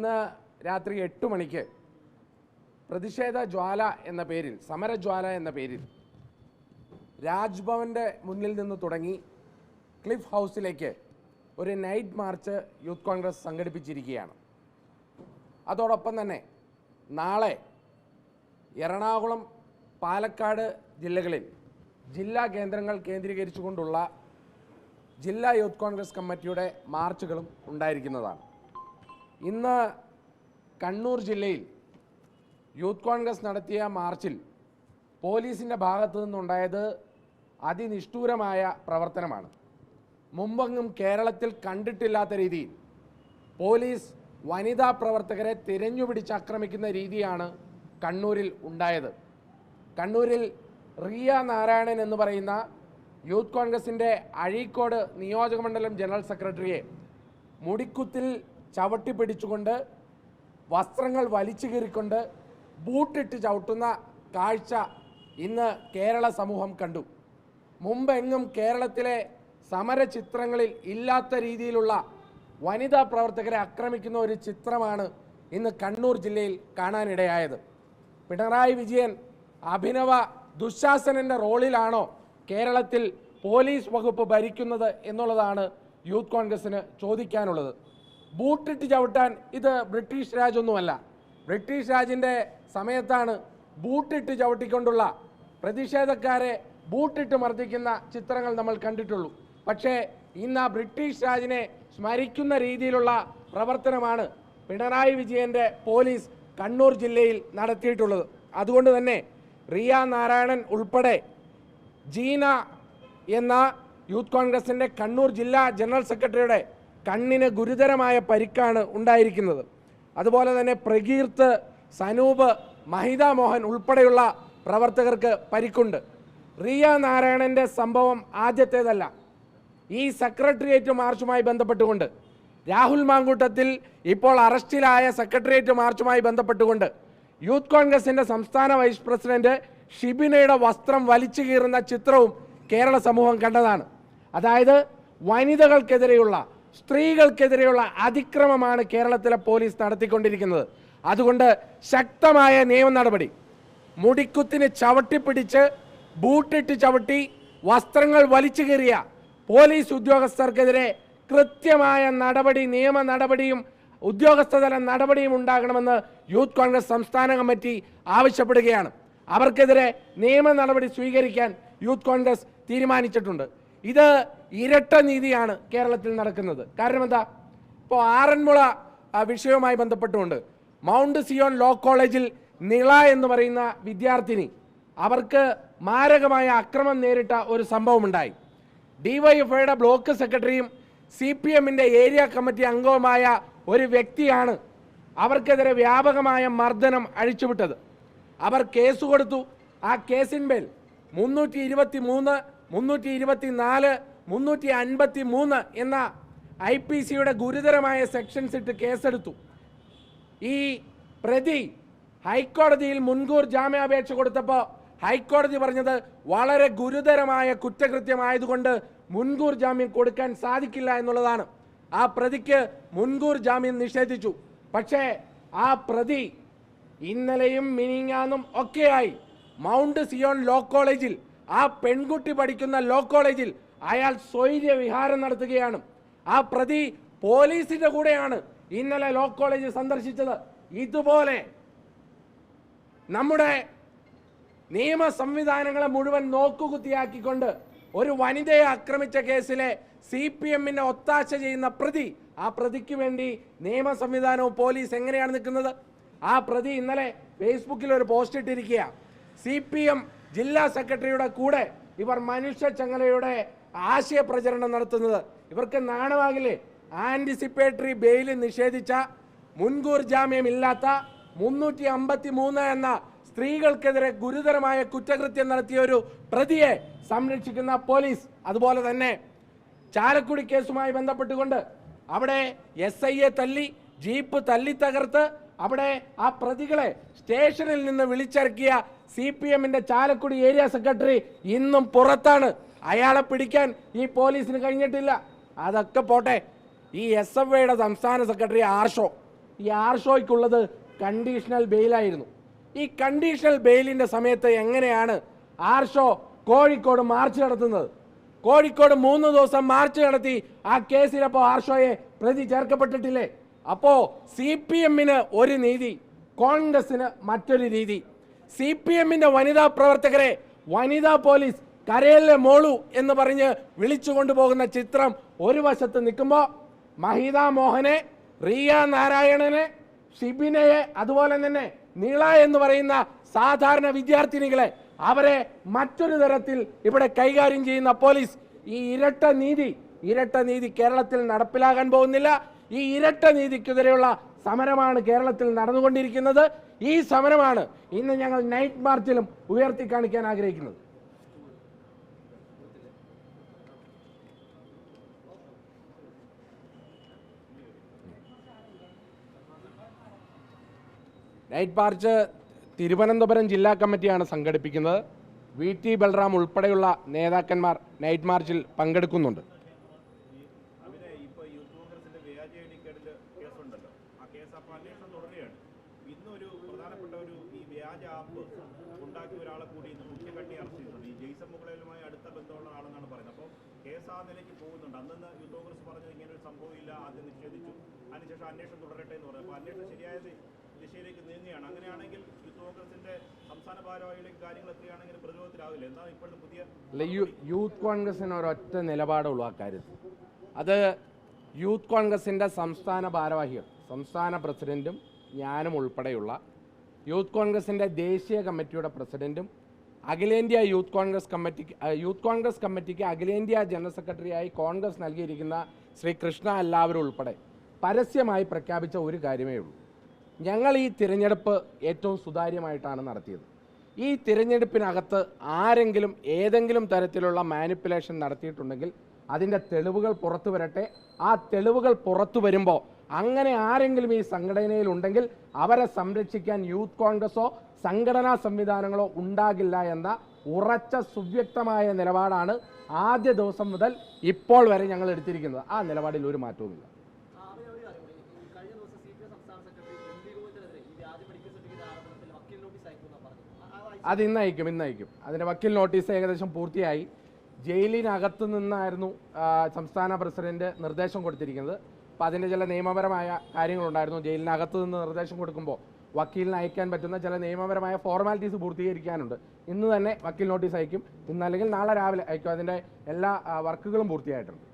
ഇന്ന് രാത്രി എട്ട് മണിക്ക് പ്രതിഷേധ ജ്വാല എന്ന പേരിൽ സമരജ്വാല എന്ന പേരിൽ രാജ്ഭവന്റെ മുന്നിൽ നിന്ന് തുടങ്ങി ക്ലിഫ് ഹൗസിലേക്ക് ഒരു നൈറ്റ് മാർച്ച് യൂത്ത് കോൺഗ്രസ് സംഘടിപ്പിച്ചിരിക്കുകയാണ്. അതോടൊപ്പം തന്നെ നാളെ എറണാകുളം പാലക്കാട് ജില്ലകളിൽ ജില്ലാ കേന്ദ്രങ്ങൾ കേന്ദ്രീകരിച്ചുകൊണ്ടുള്ള ജില്ലാ യൂത്ത് കോൺഗ്രസ് കമ്മിറ്റിയുടെ മാർച്ചുകളും ഉണ്ടായിരിക്കുന്നതാണ്. ഇന്ന് കണ്ണൂർ ജില്ലയിൽ യൂത്ത് കോൺഗ്രസ് നടത്തിയ മാർച്ചിൽ പോലീസിന്റെ ഭാഗത്തു നിന്നുണ്ടായത് അതിനിഷ്ഠൂരമായ പ്രവർത്തനമാണ്. മുമ്പെങ്ങും കേരളത്തിൽ കണ്ടിട്ടില്ലാത്ത രീതിയിൽ പോലീസ് വനിതാ പ്രവർത്തകരെ തിരഞ്ഞുപിടിച്ച് ആക്രമിക്കുന്ന രീതിയാണ് കണ്ണൂരിൽ ഉണ്ടായത്. കണ്ണൂരിൽ റിയ നാരായണൻ എന്ന് പറയുന്ന യൂത്ത് കോൺഗ്രസിന്റെ അഴീക്കോട് നിയോജകമണ്ഡലം ജനറൽ സെക്രട്ടറിയെ മുടിക്കുത്തിൽ ചവിട്ടി പിടിച്ചുകൊണ്ട് വസ്ത്രങ്ങൾ വലിച്ചു കീറിക്കൊണ്ട് ബൂട്ടിട്ട് ചവിട്ടുന്ന കാഴ്ച ഇന്ന് കേരള സമൂഹം കണ്ടു. മുമ്പെങ്ങും കേരളത്തിലെ സമര ചിത്രങ്ങളിൽ ഇല്ലാത്ത രീതിയിലുള്ള വനിതാ പ്രവർത്തകരെ ആക്രമിക്കുന്ന ഒരു ചിത്രമാണ് ഇന്ന് കണ്ണൂർ ജില്ലയിൽ കാണാനിടയായത്. പിണറായി വിജയൻ അഭിനവ ദുശാസനന്റെ റോളിലാണോ കേരളത്തിൽ പോലീസ് വകുപ്പ് ഭരിക്കുന്നത് എന്നുള്ളതാണ് യൂത്ത് കോൺഗ്രസിന് ചോദിക്കാനുള്ളത്. ബൂട്ടിട്ട് ചവിട്ടാൻ ഇത് ബ്രിട്ടീഷ് രാജൊന്നുമല്ല. ബ്രിട്ടീഷ് രാജിന്റെ സമയത്താണ് ബൂട്ടിട്ട് ചവിട്ടിക്കൊണ്ടുള്ള പ്രതിഷേധക്കാരെ ബൂട്ടിട്ട് മർദ്ദിക്കുന്ന ചിത്രങ്ങൾ നമ്മൾ കണ്ടിട്ടുള്ളൂ. പക്ഷേ ഇന്ന് ആ ബ്രിട്ടീഷ് രാജിനെ സ്മരിക്കുന്ന രീതിയിലുള്ള പ്രവർത്തനമാണ് പിണറായി വിജയന്റെ പോലീസ് കണ്ണൂർ ജില്ലയിൽ നടത്തിയിട്ടുള്ളത്. അതുകൊണ്ട് തന്നെ റിയ നാരായണൻ ഉൾപ്പെടെ ജീന എന്ന യൂത്ത് കോൺഗ്രസിന്റെ കണ്ണൂർ ജില്ലാ ജനറൽ സെക്രട്ടറിയുടെ കണ്ണിന് ഗുരുതരമായ പരിക്കാണ് ഉണ്ടായിരിക്കുന്നത്. അതുപോലെ തന്നെ പ്രകീർത്ത് സനൂപ് മഹിത മോഹൻ ഉൾപ്പെടെയുള്ള പ്രവർത്തകർക്ക് പരിക്കുണ്ട്. റിയ നാരായണന്റെ സംഭവം ആദ്യത്തേതല്ല. ഈ സെക്രട്ടേറിയറ്റ് മാർച്ചുമായി ബന്ധപ്പെട്ടുകൊണ്ട്. രാഹുൽ മാങ്കൂട്ടത്തിൽ ഇപ്പോൾ അറസ്റ്റിലായ സെക്രട്ടേറിയറ്റ് മാർച്ചുമായി ബന്ധപ്പെട്ടുകൊണ്ട്. യൂത്ത് കോൺഗ്രസിന്റെ സംസ്ഥാന വൈസ് പ്രസിഡന്റ് ഷിബിനയുടെ വസ്ത്രം വലിച്ചു കീറുന്ന ചിത്രവും കേരള സമൂഹം കണ്ടതാണ്. അതായത് വനിതകൾക്കെതിരെയുള്ള സ്ത്രീകൾക്കെതിരെയുള്ള അതിക്രമമാണ് കേരളത്തിലെ പോലീസ് നടത്തിക്കൊണ്ടിരിക്കുന്നത്. അതുകൊണ്ട് ശക്തമായ നിയമ നടപടി. മുടിക്കുത്തിന് ചവിട്ടിപ്പിടിച്ച് ബൂട്ടിട്ട് ചവിട്ടി വസ്ത്രങ്ങൾ വലിച്ചു കീറിയ പോലീസ് ഉദ്യോഗസ്ഥർക്കെതിരെ കൃത്യമായ നടപടി നിയമ നടപടിയും ഉദ്യോഗസ്ഥതല നടപടിയും ഉണ്ടാകണമെന്ന് യൂത്ത് കോൺഗ്രസ് സംസ്ഥാന കമ്മിറ്റി ആവശ്യപ്പെടുകയാണ്. അവർക്കെതിരെ നിയമ നടപടി സ്വീകരിക്കാൻ യൂത്ത് കോൺഗ്രസ് തീരുമാനിച്ചിട്ടുണ്ട്. ഇത് ഇരട്ട നീതിയാണ് കേരളത്തിൽ നടക്കുന്നത്. കാരണം എന്താ? ഇപ്പോൾ ആറന്മുള വിഷയവുമായി ബന്ധപ്പെട്ടുകൊണ്ട് മൗണ്ട് സിയോൺ ലോ കോളേജിൽ നിള എന്ന് പറയുന്ന വിദ്യാർത്ഥിനി അവർക്ക് മാരകമായ അക്രമം നേരിട്ട ഒരു സംഭവമുണ്ടായി. ഡിവൈഎഫ്ഐയുടെ ബ്ലോക്ക് സെക്രട്ടറിയും സി പി എമ്മിന്റെ ഏരിയ കമ്മിറ്റി അംഗവുമായ ഒരു വ്യക്തിയാണ് അവർക്കെതിരെ വ്യാപകമായ മർദ്ദനം അഴിച്ചുവിട്ടത്. അവർ കേസ് കൊടുത്തു. ആ കേസിന്മേൽ മുന്നൂറ്റി ഇരുപത്തി മൂന്ന് മുന്നൂറ്റി ഇരുപത്തി നാല് മുന്നൂറ്റി അൻപത്തി മൂന്ന് എന്ന ഐ പി സിയുടെ ഗുരുതരമായ സെക്ഷൻസ് ഇട്ട് കേസെടുത്തു. ഈ പ്രതി ഹൈക്കോടതിയിൽ മുൻകൂർ ജാമ്യാപേക്ഷ കൊടുത്തപ്പോൾ ഹൈക്കോടതി പറഞ്ഞത് വളരെ ഗുരുതരമായ കുറ്റകൃത്യമായതുകൊണ്ട് മുൻകൂർ ജാമ്യം കൊടുക്കാൻ സാധിക്കില്ല എന്നുള്ളതാണ്. ആ പ്രതിക്ക് മുൻകൂർ ജാമ്യം നിഷേധിച്ചു. പക്ഷേ ആ പ്രതി ഇന്നലെയും മിനിങ്ങാന്നും ഒക്കെയായി മൗണ്ട് സിയോൺ ലോ കോളേജിൽ ആ പെൺകുട്ടി പഠിക്കുന്ന ലോ കോളേജിൽ അയാൾ സ്വൈര്യ വിഹാരം നടത്തുകയാണ്. ആ പ്രതി പോലീസിന്റെ കൂടെയാണ് ഇന്നലെ ലോ കോളേജ് സന്ദർശിച്ചത്. ഇതുപോലെ നമ്മുടെ നിയമ സംവിധാനങ്ങളെ മുഴുവൻ നോക്കുകുത്തിയാക്കിക്കൊണ്ട് ഒരു വനിതയെ ആക്രമിച്ച കേസിലെ സി പി എമ്മിന്റെ ഒത്താശ ചെയ്യുന്ന പ്രതി ആ പ്രതിക്ക് വേണ്ടി നിയമ സംവിധാനവും പോലീസ് എങ്ങനെയാണ് നിൽക്കുന്നത്? ആ പ്രതി ഇന്നലെ ഫേസ്ബുക്കിൽ ഒരു പോസ്റ്റ് ഇട്ടിരിക്കുക സി പി എം ജില്ലാ സെക്രട്ടറിയുടെ കൂടെ ഇവർ മനുഷ്യ ചങ്ങലയുടെ ആശയ പ്രചരണം നടത്തുന്നത്. ഇവർക്ക് നാണമാകില്ലേ ആന്റിസിപ്പേറ്ററി ബെയിൽ നിഷേധിച്ച മുൻകൂർ ജാമ്യമില്ലാത്ത മുന്നൂറ്റി അമ്പത്തി മൂന്ന് എന്ന സ്ത്രീകൾക്കെതിരെ ഗുരുതരമായ കുറ്റകൃത്യം നടത്തിയ ഒരു പ്രതിയെ സംരക്ഷിക്കുന്ന പോലീസ് അതുപോലെ തന്നെ ചാലക്കുടി കേസുമായി ബന്ധപ്പെട്ടുകൊണ്ട് അവിടെ എസ് ഐയെ തല്ലി ജീപ്പ് തല്ലി തകർത്ത് അവിടെ ആ പ്രതികളെ സ്റ്റേഷനിൽ നിന്ന് വിളിച്ചിറക്കിയ സി പി എമ്മിന്റെ ചാലക്കുടി ഏരിയ സെക്രട്ടറി ഇന്നും പുറത്താണ്. അയാളെ പിടിക്കാൻ ഈ പോലീസിന് കഴിഞ്ഞിട്ടില്ല. അതൊക്കെ പോട്ടെ. ഈ എസ് എഫ് ഐയുടെ സംസ്ഥാന സെക്രട്ടറി ആർഷോ ഈ ആർഷോയ്ക്കുള്ളത് കണ്ടീഷണൽ ബെയിലായിരുന്നു ഈ കണ്ടീഷണൽ ബെയിലിന്റെ സമയത്ത് എങ്ങനെയാണ് ആർഷോ കോഴിക്കോട് മാർച്ച് നടത്തുന്നത്? കോഴിക്കോട് മൂന്ന് ദിവസം മാർച്ച് നടത്തി ആ കേസിലപ്പോൾ ആർഷോയെ പ്രതി ചേർക്കപ്പെട്ടിട്ടില്ലേ? അപ്പോൾ സി പി എമ്മിന് ഒരു നീതി കോൺഗ്രസിന് മറ്റൊരു രീതി സി പി എമ്മിന്റെ വനിതാ പ്രവർത്തകരെ വനിതാ പോലീസ് കരയിലെ മോളു എന്ന് പറഞ്ഞ് വിളിച്ചു കൊണ്ടുപോകുന്ന ചിത്രം ഒരു വശത്ത് നിൽക്കുമ്പോൾ മഹിത മോഹനെ റിയ നാരായണനെ ഷിബിനയെ അതുപോലെ തന്നെ നീള എന്ന് പറയുന്ന സാധാരണ വിദ്യാർത്ഥിനികളെ അവരെ മറ്റൊരു തരത്തിൽ ഇവിടെ കൈകാര്യം ചെയ്യുന്ന പോലീസ് ഈ ഇരട്ട നീതി ഇരട്ട നീതി കേരളത്തിൽ നടപ്പിലാകാൻ പോകുന്നില്ല. ഈ ഇരട്ട നീതിക്കെതിരെയുള്ള സമരമാണ് കേരളത്തിൽ നടന്നുകൊണ്ടിരിക്കുന്നത്. ഈ സമരമാണ് ഇന്ന് ഞങ്ങൾ നൈറ്റ് മാർച്ചിലും ഉയർത്തി കാണിക്കാൻ ആഗ്രഹിക്കുന്നത്. നൈറ്റ് മാർച്ച് തിരുവനന്തപുരം ജില്ലാ കമ്മിറ്റിയാണ് സംഘടിപ്പിക്കുന്നത്. വി ടി ബൽറാം ഉൾപ്പെടെയുള്ള നേതാക്കന്മാർ നൈറ്റ് മാർച്ചിൽ പങ്കെടുക്കുന്നുണ്ട്. അന്വേഷണം തുടരട്ടെ എന്ന് പറഞ്ഞു അപ്പോൾ അന്വേഷണം ശരിയായ ദി- ദിശയിലേക്ക് നീങ്ങുകയാണ്. അങ്ങനെയാണെങ്കിൽ യൂത്ത് കോൺഗ്രസിന്റെ സംസ്ഥാന ഭാരവാഹികളിലേക്ക് കാര്യങ്ങൾ എത്തുകയാണെങ്കിൽ പ്രതിരോധത്തിലാവില്ല? എന്താണ് ഇപ്പോഴത്തെ പുതിയ അല്ല യൂത്ത് കോൺഗ്രസിന് ഒരൊറ്റ നിലപാടുള്ളൂ ആ കാര്യത്തിൽ. അത് യൂത്ത് കോൺഗ്രസിന്റെ സംസ്ഥാന ഭാരവാഹികൾ സംസ്ഥാന പ്രസിഡന്റും ഞാനും ഉൾപ്പെടെയുള്ള യൂത്ത് കോൺഗ്രസിന്റെ ദേശീയ കമ്മിറ്റിയുടെ പ്രസിഡന്റും അഖിലേന്ത്യാ യൂത്ത് കോൺഗ്രസ് കമ്മിറ്റിക്ക് യൂത്ത് കോൺഗ്രസ് കമ്മിറ്റിക്ക് അഖിലേന്ത്യാ ജനറൽ സെക്രട്ടറിയായി കോൺഗ്രസ് നൽകിയിരിക്കുന്ന ശ്രീ കൃഷ്ണ എല്ലാവരും ഉൾപ്പെടെ പരസ്യമായി പ്രഖ്യാപിച്ച ഒരു കാര്യമേ ഉള്ളൂ. ഞങ്ങൾ ഈ തിരഞ്ഞെടുപ്പ് ഏറ്റവും സുതാര്യമായിട്ടാണ് നടത്തിയത്. ഈ തിരഞ്ഞെടുപ്പിനകത്ത് ആരെങ്കിലും ഏതെങ്കിലും തരത്തിലുള്ള മാനിപ്പുലേഷൻ നടത്തിയിട്ടുണ്ടെങ്കിൽ അതിന്റെ തെളിവുകൾ പുറത്തു വരട്ടെ. ആ തെളിവുകൾ പുറത്തു വരുമ്പോൾ അങ്ങനെ ആരെങ്കിലും ഈ സംഘടനയിൽ ഉണ്ടെങ്കിൽ അവരെ സംരക്ഷിക്കാൻ യൂത്ത് കോൺഗ്രസോ സംഘടനാ സംവിധാനങ്ങളോ ഉണ്ടാകില്ല എന്ന ഉറച്ച സുവ്യക്തമായ നിലപാടാണ് ആദ്യ ദിവസം മുതൽ ഇപ്പോൾ വരെ ഞങ്ങൾ എടുത്തിരിക്കുന്നത്. ആ നിലപാടിൽ ഒരു മാറ്റവുമില്ല. അത് ഇന്നയക്കും ഇന്നയക്കും. അതിന്റെ വക്കീൽ നോട്ടീസ് ഏകദേശം പൂർത്തിയായി. ജയിലിനകത്തു നിന്നായിരുന്നു സംസ്ഥാന പ്രസിഡന്റ് നിർദ്ദേശം കൊടുത്തിരിക്കുന്നത്. അപ്പോൾ അതിന്റെ ചില നിയമപരമായ കാര്യങ്ങളുണ്ടായിരുന്നു. ജയിലിനകത്തു നിന്ന് നിർദ്ദേശം കൊടുക്കുമ്പോൾ വക്കീലിന് അയക്കാൻ പറ്റുന്ന ചില നിയമപരമായ ഫോർമാലിറ്റീസ് പൂർത്തീകരിക്കാനുണ്ട്. ഇന്ന് തന്നെ വക്കീൽ നോട്ടീസ് അയക്കും. ഇന്ന് അല്ലെങ്കിൽ നാളെ രാവിലെ അയക്കും. അതിന്റെ എല്ലാ വർക്കുകളും പൂർത്തിയായിട്ടുണ്ട്.